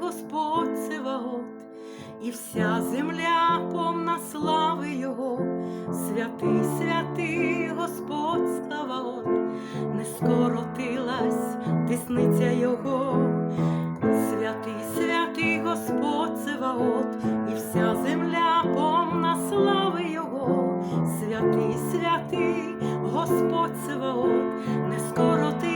Господь Севаот, і вся земля повна слави Його, святий, святий Господь Саваот, не скоротилась десниця Його, святий, святий Господь Севаот, і вся земля повна слави Його, святий, святий Господь Севаот, не скоротилася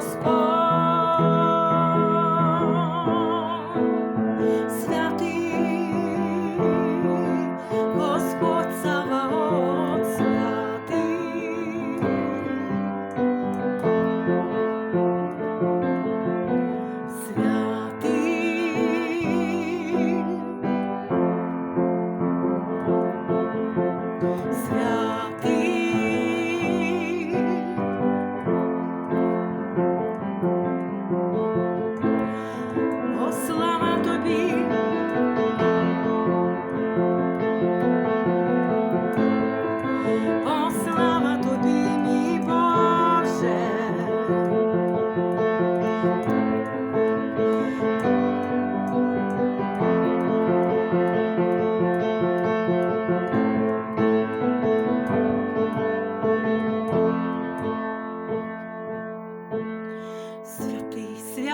святий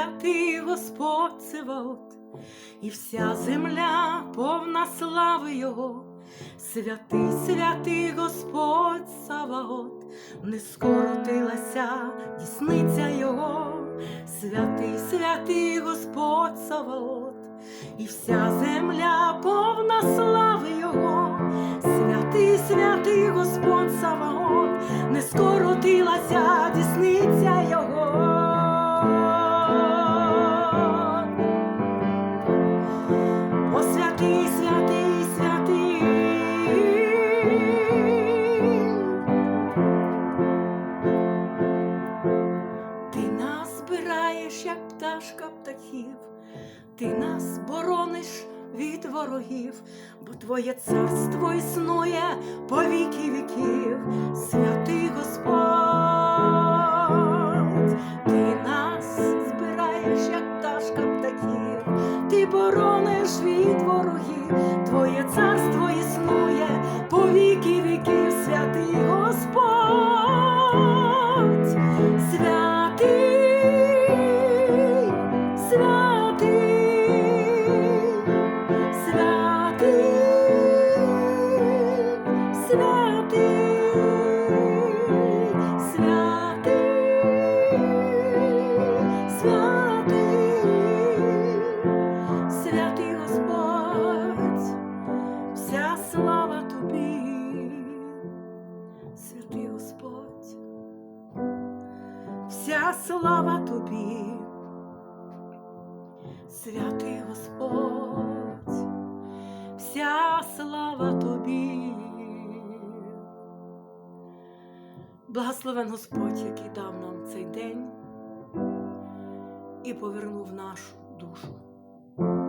Святий, Господь Севаот, і вся земля повна слави Його. Святий, святий Господь Саваот, не скоротилася дісниця Його. Святий, святий Господь Саваот, і вся земля повна слави Його. Святий, святий Господь Саваот, не скоротилася дісниця Його. Збираєш, як пташка птахів, ти нас борониш від ворогів, бо твоє царство існує по віки віків, святий Господь, ти нас збираєш, як пташка птахів, ти борониш від ворогів, твоє царство існує по віки віків, святий Господь, слава тобі, святий Господь, вся слава тобі, святий Господь, вся слава тобі. Благословен Господь, який дав нам цей день і повернув нашу душу.